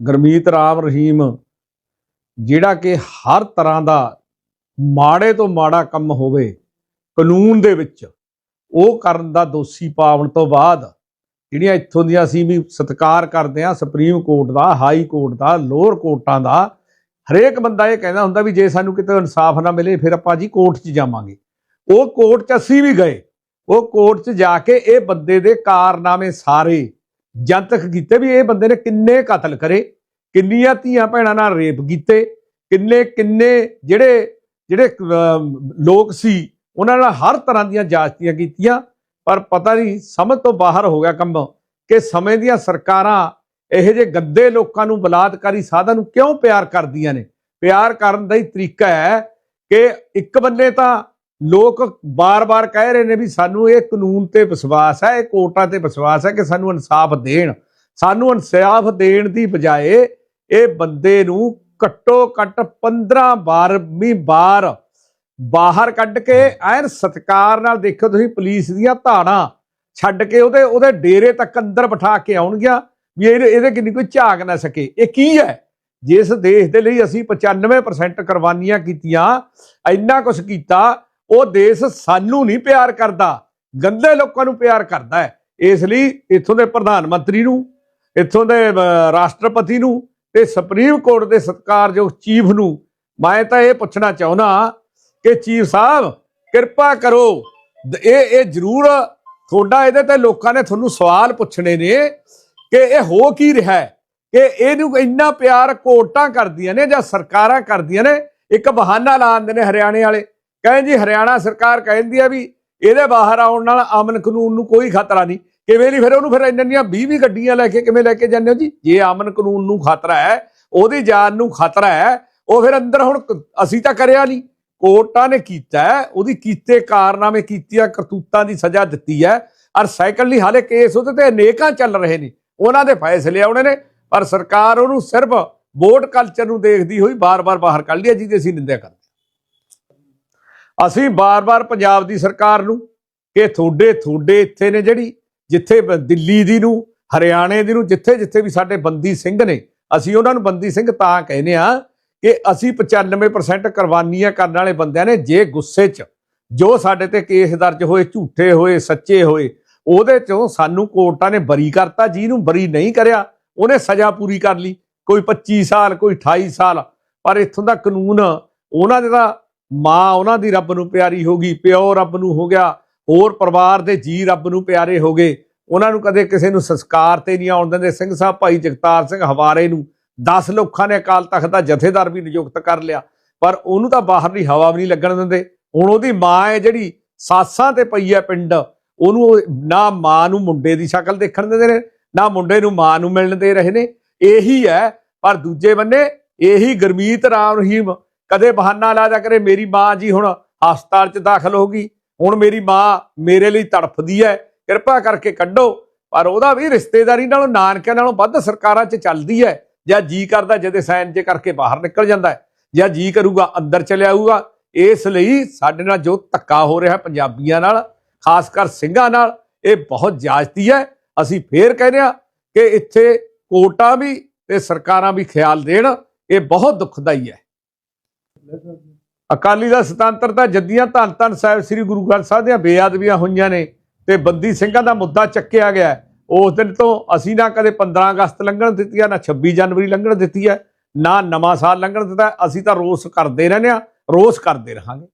ਗਰਮੀਤ ਰਾਮ ਰਹੀਮ, ਜਿਹੜਾ ਕਿ ਹਰ ਤਰ੍ਹਾਂ ਦਾ ਮਾੜੇ ਤੋਂ ਮਾੜਾ ਕੰਮ ਹੋਵੇ, ਕਾਨੂੰਨ ਦੇ ਵਿੱਚ, ਉਹ ਕਰਨ ਦਾ ਦੋਸ਼ੀ ਪਾਉਣ ਤੋਂ ਬਾਅਦ, ਜਿਹੜੀਆਂ ਇੱਥੋਂ ਦੀਆਂ ਅਸੀਂ ਵੀ ਸਤਿਕਾਰ ਕਰਦੇ ਹਾਂ, ਸੁਪਰੀਮ ਕੋਰਟ ਦਾ, ਹਾਈ ਕੋਰਟ ਦਾ, ਲੋਅਰ ਕੋਰਟਾਂ ਦਾ, ਹਰੇਕ ਬੰਦਾ ਇਹ ਕਹਿੰਦਾ ਹੁੰਦਾ ਵੀ ਜੇ ਸਾਨੂੰ ਕਿਤੇ ਇਨਸਾਫ ਨਾ ਮਿਲੇ, ਫਿਰ ਆਪਾਂ ਜੀ ਕੋਰਟ 'ਚ ਜਾਵਾਂਗੇ। ਉਹ ਕੋਰਟ 'ਚ ਅਸੀਂ ਵੀ ਗਏ, ਉਹ ਕੋਰਟ 'ਚ ਜਾ ਕੇ ਇਹ ਬੰਦੇ ਦੇ ਕਾਰਨਾਮੇ ਸਾਰੇ ਜਨਤਕ ਕੀਤੇ ਵੀ ਇਹ ਬੰਦੇ ਨੇ ਕਿੰਨੇ ਕਤਲ ਕਰੇ, ਕਿੰਨੀਆਂ ਧੀਆਂ ਭੈਣਾਂ ਨਾਲ ਰੇਪ ਕੀਤੇ, ਕਿੰਨੇ ਕਿੰਨੇ ਜਿਹੜੇ ਜਿਹੜੇ ਲੋਕ ਸੀ, ਉਹਨਾਂ ਨਾਲ ਹਰ ਤਰ੍ਹਾਂ ਦੀਆਂ ਜਾਚਤੀਆਂ ਕੀਤੀਆਂ, ਪਰ ਪਤਾ ਨਹੀਂ ਸਮਝ ਤੋਂ ਬਾਹਰ ਹੋ ਗਿਆ ਕੰਮ ਕਿ ਸਮੇਂ ਦੀਆਂ ਸਰਕਾਰਾਂ ਇਹੋ ਜਿਹੇ ਗੰਦੇ ਲੋਕਾਂ ਨੂੰ ਬਲਾਤਕਾਰੀ ਸਾਧਨ ਨੂੰ ਕਿਉਂ ਪਿਆਰ ਕਰਦੀਆਂ ਨੇ? ਪਿਆਰ ਕਰਨ ਦਾ ਹੀ ਤਰੀਕਾ ਹੈ ਕਿ ਇੱਕ ਬੰਨੇ ਤਾਂ ਲੋਕ ਬਾਰ-ਬਾਰ ਕਹਿ ਰਹੇ ਨੇ ਵੀ ਸਾਨੂੰ ਇਹ ਕਾਨੂੰਨ ਤੇ ਵਿਸ਼ਵਾਸ ਹੈ, ਇਹ ਕੋਰਟਾਂ ਤੇ ਵਿਸ਼ਵਾਸ ਹੈ ਕਿ ਸਾਨੂੰ ਇਨਸਾਫ ਦੇਣ। ਸਾਨੂੰ ਇਨਸਾਫ ਦੇਣ ਦੀ ਬਜਾਏ ਇਹ ਬੰਦੇ ਨੂੰ ਘੱਟੋ ਘੱਟ 15 ਵਾਰ ਬਾਹਰ ਕੱਢ ਕੇ ਐਨ ਸਤਕਾਰ ਨਾਲ ਦੇਖੋ ਤੁਸੀਂ ਪੁਲਿਸ ਦੀਆਂ ਧਾੜਾਂ ਛੱਡ ਕੇ ਉਹਦੇ ਉਹਦੇ ਡੇਰੇ ਤੱਕ ਅੰਦਰ ਬਿਠਾ ਕੇ ਆਉਣਗੀਆਂ ਵੀ ਇਹਦੇ ਇਹਦੇ ਕਿੰਨੀ ਕੋਈ ਝਾਕ ਨਾ ਸਕੇ। ਇਹ ਕੀ ਹੈ? ਜਿਸ ਦੇਸ਼ ਦੇ ਲਈ ਅਸੀਂ 95% ਕੁਰਬਾਨੀਆਂ ਕੀਤੀਆਂ, ਇੰਨਾ ਕੁਝ ਕੀਤਾ ਉਹ ਦੇਸ਼ ਸਾਨੂੰ ਨਹੀਂ ਪਿਆਰ ਕਰਦਾ, ਗੰਦੇ ਲੋਕਾਂ ਨੂੰ ਪਿਆਰ ਕਰਦਾ ਹੈ। ਇਸ ਲਈ ਇੱਥੋਂ ਦੇ ਪ੍ਰਧਾਨ ਮੰਤਰੀ ਨੂੰ, ਇੱਥੋਂ ਦੇ ਰਾਸ਼ਟਰਪਤੀ ਨੂੰ ਤੇ ਸੁਪਰੀਮ ਕੋਰਟ ਦੇ ਸਤਿਕਾਰਯੋਗ ਚੀਫ ਨੂੰ ਮੈਂ ਤਾਂ ਇਹ ਪੁੱਛਣਾ ਚਾਹੁੰਦਾ ਕਿ ਚੀਫ ਸਾਹਿਬ, ਕਿਰਪਾ ਕਰੋ। ਇਹ ਇਹ ਜ਼ਰੂਰ ਤੁਹਾਡਾ ਇਹਦੇ ਤੇ ਲੋਕਾਂ ਨੇ ਤੁਹਾਨੂੰ ਸਵਾਲ ਪੁੱਛਣੇ ਨੇ ਕਿ ਇਹ ਹੋ ਕੀ ਰਿਹਾ ਹੈ? ਕਿ ਇਹਨੂੰ ਇੰਨਾ ਪਿਆਰ ਕੋਰਟਾਂ ਕਰਦੀਆਂ ਨੇ ਜਾਂ ਸਰਕਾਰਾਂ ਕਰਦੀਆਂ ਨੇ, ਇੱਕ ਬਹਾਨਾ ਲਾਉਂਦੇ ਨੇ ਹਰਿਆਣੇ ਵਾਲੇ। ਕਹਿੰਦੇ ਜੀ ਹਰਿਆਣਾ ਸਰਕਾਰ ਕਹਿੰਦੀ ਆ ਵੀ ਇਹਦੇ ਬਾਹਰ ਆਉਣ ਨਾਲ ਅਮਨ ਕਾਨੂੰਨ ਨੂੰ ਕੋਈ ਖਤਰਾ ਨਹੀਂ। ਕਿਵੇਂ ਨਹੀਂ ਫਿਰ ਉਹਨੂੰ ਫਿਰ ਇੰਨੀਆਂ 20 20 ਗੱਡੀਆਂ ਲੈ ਕੇ ਕਿਵੇਂ ਲੈ ਕੇ ਜਾਂਦੇ ਹੋ ਜੀ? ਜੇ ਅਮਨ ਕਾਨੂੰਨ ਨੂੰ ਖਤਰਾ ਹੈ, ਉਹਦੀ ਜਾਨ ਨੂੰ ਖਤਰਾ ਹੈ, ਉਹ ਫਿਰ ਅੰਦਰ ਹੁਣ ਅਸੀਂ ਤਾਂ ਕਰਿਆ ਨਹੀਂ। ਕੋਰਟਾਂ ਨੇ ਕੀਤਾ ਉਹਦੀ ਕੀਤੇ ਕਾਰਨਾਮੇ ਕੀਤੀਆਂ, ਕਰਤੂਤਾਂ ਦੀ ਸਜ਼ਾ ਦਿੱਤੀ ਹੈ। ਔਰ ਸਾਈਕਲ ਸੈਕੰਡਲੀ ਹਾਲੇ ਕੇਸ ਉਹਦੇ ਤੇ ਅਨੇਕਾਂ ਚੱਲ ਰਹੇ ਨੇ। ਉਹਨਾਂ ਦੇ ਫੈਸਲੇ ਆਉਣੇ ਨੇ, ਪਰ ਸਰਕਾਰ ਉਹਨੂੰ ਸਿਰਫ ਵੋਟ ਕਲਚਰ ਨੂੰ ਦੇਖਦੀ ਹੋਈ ਬਾਰ-ਬਾਰ ਬਾਹਰ ਕੱਢ ਲਿਆ ਜਿਹਦੀ ਅਸੀਂ ਨਿੰਦਿਆ ਕਰਦੇ ਅਸੀਂ ਬਾਰ-ਬਾਰ ਪੰਜਾਬ ਦੀ ਸਰਕਾਰ ਨੂੰ ਕਿ ਤੁਹਾਡੇ ਤੁਹਾਡੇ ਇੱਥੇ ਨੇ ਜਿਹੜੀ, ਜਿੱਥੇ ਦਿੱਲੀ ਦੀ ਨੂੰ, ਹਰਿਆਣੇ ਦੀ ਨੂੰ, ਜਿੱਥੇ ਜਿੱਥੇ ਵੀ ਸਾਡੇ ਬੰਦੀ ਸਿੰਘ ਨੇ, ਅਸੀਂ ਉਹਨਾਂ ਨੂੰ ਬੰਦੀ ਸਿੰਘ ਤਾਂ ਕਹਿੰਦੇ ਆ ਕਿ ਅਸੀਂ 95% ਕੁਰਬਾਨੀਆਂ ਕਰਨ ਵਾਲੇ ਬੰਦਿਆਂ ਨੇ ਜੇ ਗੁੱਸੇ 'ਚ, ਜੋ ਸਾਡੇ ਤੇ ਕੇਸ ਦਰਜ ਹੋਏ, ਝੂਠੇ ਹੋਏ, ਸੱਚੇ ਹੋਏ, ਉਹਦੇ 'ਚੋਂ ਸਾਨੂੰ ਕੋਰਟਾਂ ਨੇ ਬਰੀ ਕਰਤਾ, ਜਿਹਨੂੰ ਬਰੀ ਨਹੀਂ ਕਰਿਆ, ਉਹਨੇ ਸਜ਼ਾ ਪੂਰੀ ਕਰ ਲਈ, ਕੋਈ 25 ਸਾਲ, ਕੋਈ 28 ਸਾਲ, ਪਰ ਇੱਥੋਂ ਦਾ ਕਾਨੂੰਨ, ਉਹਨਾਂ ਦੇ ਤਾਂ ਮਾਂ ਉਹਨਾਂ ਦੀ ਰੱਬ ਨੂੰ ਪਿਆਰੀ ਹੋ ਗਈ, ਪਿਓ ਰੱਬ ਨੂੰ ਹੋ ਗਿਆ, ਹੋਰ ਪਰਿਵਾਰ ਦੇ ਜੀ ਰੱਬ ਨੂੰ ਪਿਆਰੇ ਹੋ ਗਏ। ਉਹਨਾਂ ਨੂੰ ਕਦੇ ਕਿਸੇ ਨੂੰ ਸੰਸਕਾਰ ਤੇ ਨਹੀਂ ਆਉਣ ਦਿੰਦੇ। ਸਿੰਘ ਸਾਹਿਬ ਭਾਈ ਜਗਤਾਰ ਸਿੰਘ ਹਵਾਰੇ ਨੂੰ 10 ਲੋਕਾਂ ਨੇ ਅਕਾਲ ਤਖਤ ਦਾ ਜਥੇਦਾਰ ਵੀ ਨਿਯੁਕਤ ਕਰ ਲਿਆ। ਪਰ ਉਹਨੂੰ ਤਾਂ ਬਾਹਰਲੀ ਹਵਾ ਵੀ ਨਹੀਂ ਲੱਗਣ ਦਿੰਦੇ। ਹੁਣ ਉਹਦੀ ਮਾਂ ਹੈ ਜਿਹੜੀ ਸਾਸਾਂ ਤੇ ਪਈ ਹੈ ਪਿੰਡ। ਉਹਨੂੰ ਨਾ ਮਾਂ ਨੂੰ ਮੁੰਡੇ ਦੀ ਸ਼ਕਲ ਦੇਖਣ ਦਿੰਦੇ ਨੇ, ਨਾ ਮੁੰਡੇ ਨੂੰ ਮਾਂ ਨੂੰ ਮਿਲਣ ਦੇ ਰਹੇ ਨੇ। ਇਹੀ ਹੈ, ਪਰ ਦੂਜੇ ਬੰਨੇ ਇਹੀ ਗਰਮੀਤ ਰਾਮ ਰਹੀਮ ਕਦੇ ਬਹਾਨਾ ਲਾ ਜਾ ਕਰੇ, ਮੇਰੀ ਮਾਂ ਜੀ ਹੁਣ ਹਸਪਤਾਲ 'ਚ ਦਾਖਲ ਹੋ ਗਈ। ਹੁਣ ਮੇਰੀ ਮਾਂ ਮੇਰੇ ਲਈ ਤੜਫਦੀ ਹੈ ਕਿਰਪਾ ਕਰਕੇ ਕੱਢੋ। ਪਰ ਉਹਦਾ ਵੀ ਰਿਸ਼ਤੇਦਾਰੀ ਨਾਲੋਂ, ਨਾਨਕਿਆਂ ਨਾਲੋਂ ਵੱਧ ਸਰਕਾਰਾਂ 'ਚ ਚੱਲਦੀ ਹੈ ਜਾਂ ਜੀ ਕਰਦਾ ਜਦੇ ਸਾਈਨ ਜੇ ਕਰਕੇ ਬਾਹਰ ਨਿਕਲ ਜਾਂਦਾ ਹੈ ਜਾਂ ਜੀ ਕਰੂਗਾ, ਅੰਦਰ ਚਲੇ ਆਊਗਾ। ਇਸ ਲਈ ਸਾਡੇ ਨਾਲ ਜੋ ਧੱਕਾ ਹੋ ਰਿਹਾ ਪੰਜਾਬੀਆਂ ਨਾਲ, ਖਾਸ ਕਰ ਸਿੰਘਾਂ ਨਾਲ, ਇਹ ਬਹੁਤ ਜਾਇਜ਼ਤੀ ਹੈ ਅਸੀਂ ਫੇਰ ਕਹਿੰਦੇ ਆ ਕਿ ਇੱਥੇ ਕੋਟਾ ਵੀ ਤੇ ਸਰਕਾਰਾਂ ਵੀ ਖਿਆਲ ਦੇਣ, ਇਹ ਬਹੁਤ ਦੁਖਦਾਈ ਹੈ ਅਕਾਲੀ ਦਾ ਸੁਤੰਤਰਤਾ ਜੱਦੀਆਂ ਧੰਨ ਧੰਨ ਸਾਹਿਬ ਸ੍ਰੀ ਗੁਰੂ ਗ੍ਰੰਥ ਸਾਹਿਬ ਦੀਆਂ ਬੇਅਦਬੀਆਂ ਹੋਈਆਂ ਨੇ ਤੇ ਬੰਦੀ ਸਿੰਘਾਂ ਦਾ ਮੁੱਦਾ ਚੱਕਿਆ ਗਿਆ ਉਸ ਦਿਨ ਤੋਂ ਅਸੀਂ ਨਾ ਕਦੇ 15 ਅਗਸਤ ਲੰਘਣ ਦਿੱਤੀ ਹੈ, ਨਾ 26 ਜਨਵਰੀ ਲੰਘਣ ਦਿੱਤੀ ਹੈ, ਨਾ ਨਵਾਂ ਸਾਲ ਲੰਘਣ ਦਿੱਤਾ ਅਸੀਂ ਤਾਂ ਰੋਸ ਕਰਦੇ ਰਹਿੰਦੇ ਆ ਰੋਸ ਕਰਦੇ ਰਹਾਂਗੇ।